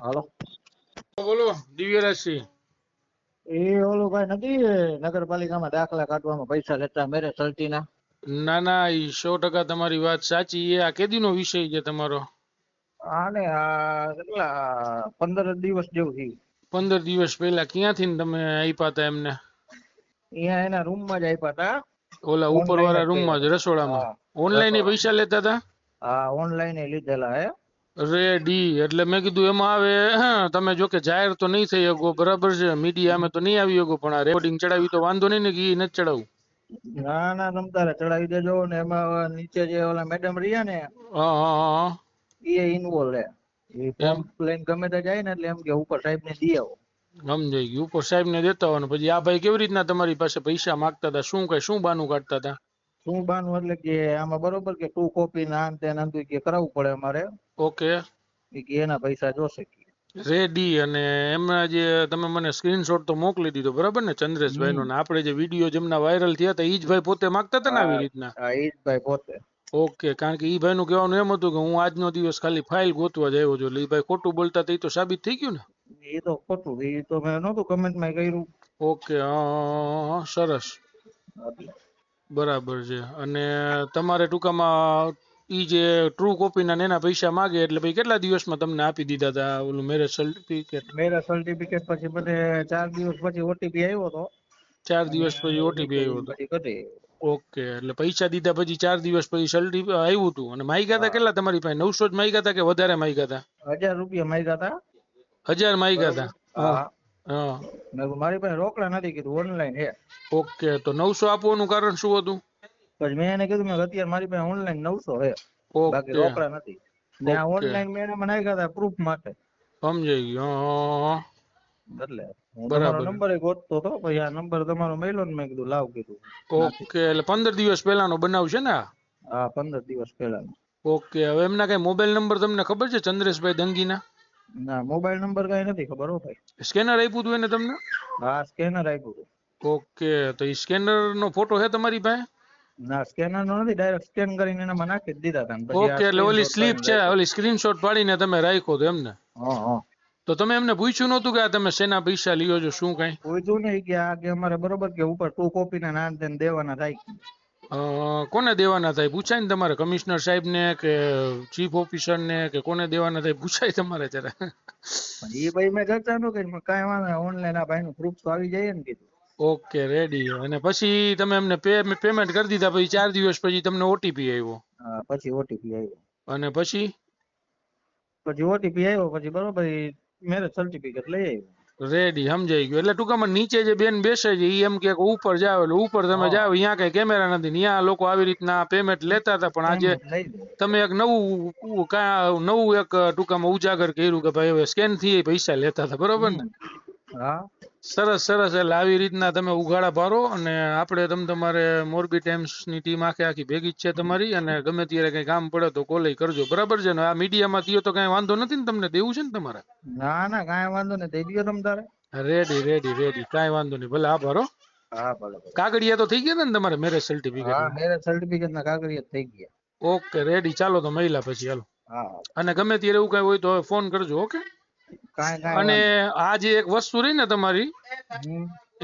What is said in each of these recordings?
હાલો. બોલો દિવ્યરાજસિંહ. એ ઓલું ભાઈ નથી નગરપાલિકામાં દાખલા કાઢવામાં પૈસા લેતા મેરે સલટીના ના ના એ સો ટકા તમારી વાત સાચી. એ આ કેદીનો વિષય છે તમારો? આને આ કેટલા પંદર દિવસ જેવું થયું. પંદર દિવસ પહેલા ક્યાંથી ને તમે આપ્યા હતા એમને? અહીંયા એના રૂમમાં જ આપ્યા હતા ઓલા ઉપર વાળા રૂમમાં રૂમમાં જ રસોડામાં? હા. ઓનલાઈન પૈસા લેતા હતા હા ઓનલાઈન લીધેલા હે. રેડી એટલે મેં કીધું એમાં આવે તમે જો કે જાહેર તો નહીં થઈ શકો બરાબર છે. મીડિયામાં તો નહીં આવી શકો પણ આ રેકોર્ડિંગ ચડાવી તો વાંધો નહીં ને ઘી ઈ નથી ચડાવું. ના ના તમતારે ચડાવી દેજો ને એમાં નીચે જે ઓલા મેડમ રહ્યા ને હા હા એ ઇન્વોલ્વ હે એ ફોર્મ લઈને ગમે તે જાય ને એટલે એમ કે ઉપર સાહેબ ને દી આવો. સમજાઈ ગયું. ઉપર સાહેબ ને દેતા હોય પછી આ ભાઈ કેવી રીતના તમારી પાસે પૈસા માંગતા હતા? શું કઈ શું બાનું કાઢતા હતા? શું બાનું એટલે કે આમાં બરોબર કે ટુ કોપી ના આન તે કે કરાવવું પડે અમારે. ઓકે. કે એના પૈસા જોશે રેડી. અને એમના જે તમે મને સ્ક્રીનશોટ તો મોકલી દીધો બરાબર ને ચંદ્રેશભાઈ નો આપણે જે વીડિયો જેમના વાયરલ થયા હતા ઈ જ ભાઈ પોતે માંગતા હતા ને આવી રીતના? હા ઈ જ ભાઈ પોતે. ઓકે કારણ કે ઈ ભાઈ નું કહેવાનું એમ હતું કે હું આજનો દિવસ ખાલી ફાઇલ ગોતવા જ આવ્યો છું. એટલે ઈ ભાઈ ખોટું બોલતા ઈ તો સાબિત થઈ ગયું ને? એ તો ખોટું. એ તો મેં નહોતું કમેન્ટમાં કર્યું. ઓકે હા સરસ. બરાબર છે. અને તમારે ટૂંકામાં ઈ જે ટ્રુ કોપી ના એના પૈસા માગે એટલે ભાઈ કેટલા દિવસમાં તમને આપી દીધા હતા ઓલું મેરેજ સર્ટિફિકેટ મેરેજ સર્ટિફિકેટ પછી બધે ચાર દિવસ પછી ઓટીપી આવ્યો તો. ચાર દિવસ પછી ઓટીપી આવ્યો હતો ઓકે એટલે પૈસા દીધા પછી ચાર દિવસ પછી સલ્ટી આવ્યું હતું અને માગ્યા હતા કેટલા તમારી પાસે? નવસો જ માગ્યા હતા કે વધારે માગ્યા હતા હજાર રૂપિયા માંગ્યા હતા હજાર માગ્યા હતા હા. મારી પાસે રોકડા નથી. કીધું ઓનલાઈન હે ઓકે તો નવસો આપવાનું કારણ શું હતું? પછી મેં એને કીધું મેં અત્યારે મારી પાસે ઓનલાઈન નવસો હે બાકી રોકડા નથી. ને આ ઓનલાઈન મેં મને નાખ્યા હતા પ્રૂફ માટે. સમજાઈ ગયું એટલે બરાબર. નંબર નંબર ગોતતો તો પછી આ નંબર તમારો મળ્યો ને મેં કીધું લાવ કીધું. ઓકે એટલે પંદર દિવસ પહેલાનો બનાવ છે ને હા પંદર દિવસ પહેલા ઓકે હવે એમના કઈ મોબાઈલ નંબર તમને ખબર છે ચંદ્રેશભાઈ દંગીના? ના મોબાઈલ નંબર કઈ નથી ખબર હો ભાઈ. સ્કેનર આપ્યું હતું એને તમને? હા સ્કેનર આપ્યું હતું ઓકે તો એ સ્કેનર નો ફોટો છે તમારી પાસે? ના સ્કેનર નો નથી ડાયરેક્ટ સ્કેન કરીને એનામાં નાખી જ દીધા હતા ઓકે એટલે ઓલી સ્લીપ છે ઓલી સ્ક્રીનશોટ પાડીને તમે રાખ્યો તો એમને? હા હા. તો તમે એમને પૂછ્યું નહોતું કે આ તમે શેના પૈસા લ્યો છો શું કઈ? પૂછ્યું નહીં કે આ કે અમારે બરોબર કે ઉપર ટુ કોપી ના નામ દેવાના થાય. કોને દેવાના થાય? પૂછાય ને તમારે કમિશનર સાહેબ ને કે ચીફ ઓફિસર ને કે કોને દેવાના થાય? પૂછાય તમારે જરા. એ ભાઈ મેં ચર્ચા ન કરી કાંઈ વાંધો ઓનલાઈન આ ભાઈ નું પ્રૂફ તો આવી જાય ને કીધું. ઓકે રેડી અને પછી તમે એમને પેમેન્ટ કરી દીધા પછી ચાર દિવસ પછી તમને ઓટીપી આવ્યો. પછી ઓટીપી આવ્યો. અને પછી? પછી ઓટીપી આવ્યો પછી બરોબર મેરેજ સર્ટિફિકેટ લઈ આવ્યો. રેડી સમજાઈ ગયું. એટલે ટૂંકામાં નીચે જે બેન બેસે છે એમ કે ઉપર જાવ એટલે ઉપર તમે. જાવ અહીંયા કઈ કેમેરા નથી. ત્યાં લોકો આવી રીતના પેમેન્ટ લેતા હતા પણ આજે તમે એક નવું નવું એક ટૂંકામાં ઉજાગર કર્યું કે ભાઈ હવે સ્કેનથી પૈસા લેતા હતા. બરોબર ને? હા. સરસ સરસ. એટલે આવી રીતના તમે ઉઘાડા ભારો અને આપણે તમે તમારે મોરબી ટાઈમ્સની ટીમ આખે આખી ભેગી જ છે તમારી અને ગમે ત્યારે કઈ કામ પડે તો કોલે કરજો. બરાબર છે? ને આ મીડિયામાં થયો તો કઈ વાંધો નથી ને તમને? દેવું છે ને તમારે? ના ના કાંઈ વાંધો નહીં. દઈ દો તમ તારે. રેડી રેડી રેડી કાંઈ વાંધો નહીં. ભલે આ હો. હા ભલે. કાગળિયા તો થઈ ગયા ને તમારે મેરેજ હા સર્ટિફિકેટ મેરેજ સર્ટિફિકેટ ના કાગળિયા થઈ ગયા. ઓકે રેડી ચાલો તો મહિલા પછી હાલો. હા. અને ગમે ત્યારે એવું કઈ હોય તો ફોન કરજો ઓકે અને આ જે એક વસ્તુ રહી ને તમારી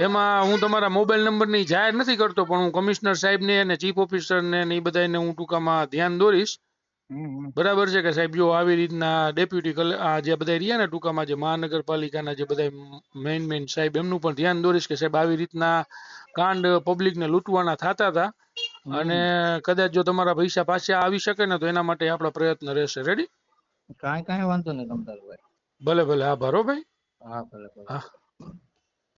એમાં હું તમારા મોબાઈલ નંબરની જાહેર નથી કરતો પણ હું કમિશનર સાહેબ ને અને ચીફ ઓફિસર ને એ બધાને હું ટૂંકામાં ધ્યાન દોરીશ. બરાબર છે કે સાહેબ જો આવી રીતના ડેપ્યુટી આ જે બધા રહ્યા ને ટૂંકામાં જે મહાનગરપાલિકાના જે બધા મેઇન મેઇન સાહેબ એમનું પણ ધ્યાન દોરીશ કે સાહેબ આવી રીતના કાંડ પબ્લિક ને લૂંટવાના થતા હતા. અને કદાચ જો તમારા પૈસા પાછા આવી શકે ને તો એના માટે આપણા પ્રયત્ન રહેશે. રેડી કાંઈ કાંઈ વાંધો નહીં તમ ભાઈ. ભલે ભલે હા ભરો ભાઈ. હા ભલે ભલે. હા.